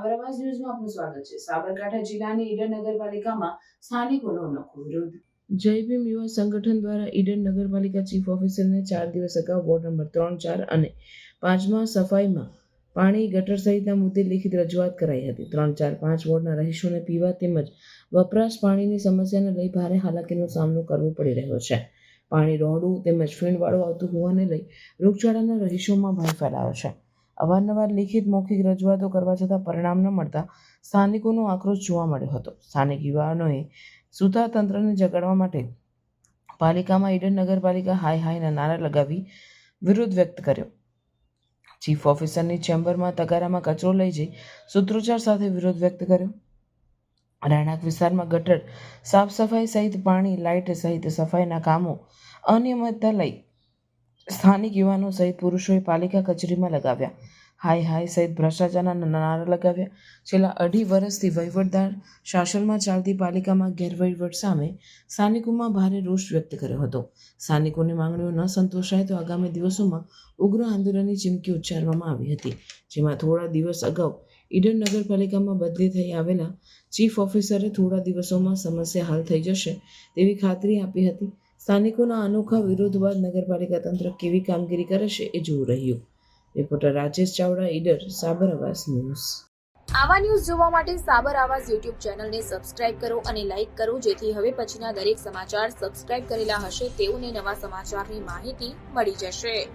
આપનું સ્વાગત છે. સાબરકાંઠા જિલ્લાની ઈડર નગરપાલિકામાં સ્થાનિકોનો અનોખો વિરોધ. જય ભીમ યુવા સંગઠન દ્વારા ઈડર નગરપાલિકા ચીફ ઓફિસરને ચાર દિવસ અગાઉ વોર્ડ નંબર ત્રણ, ચાર અને પાંચમાં સફાઈમાં પાણી, ગટર સહિતના મુદ્દે લિખિત રજૂઆત કરાઈ હતી. ત્રણ, ચાર, પાંચ વોર્ડના રહીશોને પીવા તેમજ વપરાશ પાણીની સમસ્યાને લઈ ભારે હાલાકીનો સામનો કરવો પડી રહ્યો છે. પાણી રોડું તેમજ ફીણવાળું આવતું હોવાને લઈ રોગચાળાના રહીશોમાં ભય ફેલાયો છે. અવારનવાર લિખિત મૌખિક રજૂઆતો કરવા છતાં પરિણામ ન મળતા સ્થાનિકોનો આક્રોશ જોવા મળ્યો હતો. સ્થાનિક યુવાનોએ તંત્રને જગાડવા માટે પાલિકામાં ઈડન નગરપાલિકા હાય હાયના નારા લગાવી વિરોધ વ્યક્ત કર્યો. ચીફ ઓફિસરની ચેમ્બરમાં તગારામાં કચરો લઈ જઈ સૂત્રોચ્ચાર સાથે વિરોધ વ્યક્ત કર્યો. રહેણાંક વિસ્તારમાં ગટર, સાફ સફાઈ સહિત પાણી, લાઇટ સહિત સફાઈના કામો અનિયમિતતા લઈ સ્થાનિક યુવાનો સહિત પુરુષોએ પાલિકા કચેરીમાં લગાવ્યા. હાય હાય સહિત ભ્રષ્ટાચારના નારા લગાવ્યા. છેલ્લા અઢી વર્ષથી વહીવટદાર શાસનમાં ચાલતી પાલિકામાં ગેરવહીવટ સામે સ્થાનિકોમાં ભારે રોષ વ્યક્ત કર્યો હતો. સ્થાનિકોની માંગણીઓ ન સંતોષાય તો આગામી દિવસોમાં ઉગ્ર આંદોલનની ચીમકી ઉચ્ચારવામાં આવી હતી, જેમાં થોડા દિવસ અગાઉ ઈડન નગરપાલિકામાં બદલી થઈ આવેલા ચીફ ઓફિસરે થોડા દિવસોમાં સમસ્યા હલ થઈ જશે તેવી ખાતરી આપી હતી સ્થાનિકોના અનોખા વિરોધ બાદ નગરપાલિકા તંત્ર કેવી કામગીરી કરે છે એ જોવું રહ્યું. Reporter Rajesh Chavda, Idar, Sabar Aavas news. આવા ન્યૂઝ જોવા માટે સાબર આવાસ યુટ્યુબ ચેનલને સબસ્ક્રાઇબ કરો અને લાઇક કરો, જેથી હવે પછીના દરેક સમાચાર સબસ્ક્રાઇબ કરેલા હશે તેઓને નવા સમાચારની માહિતી મળી જશે.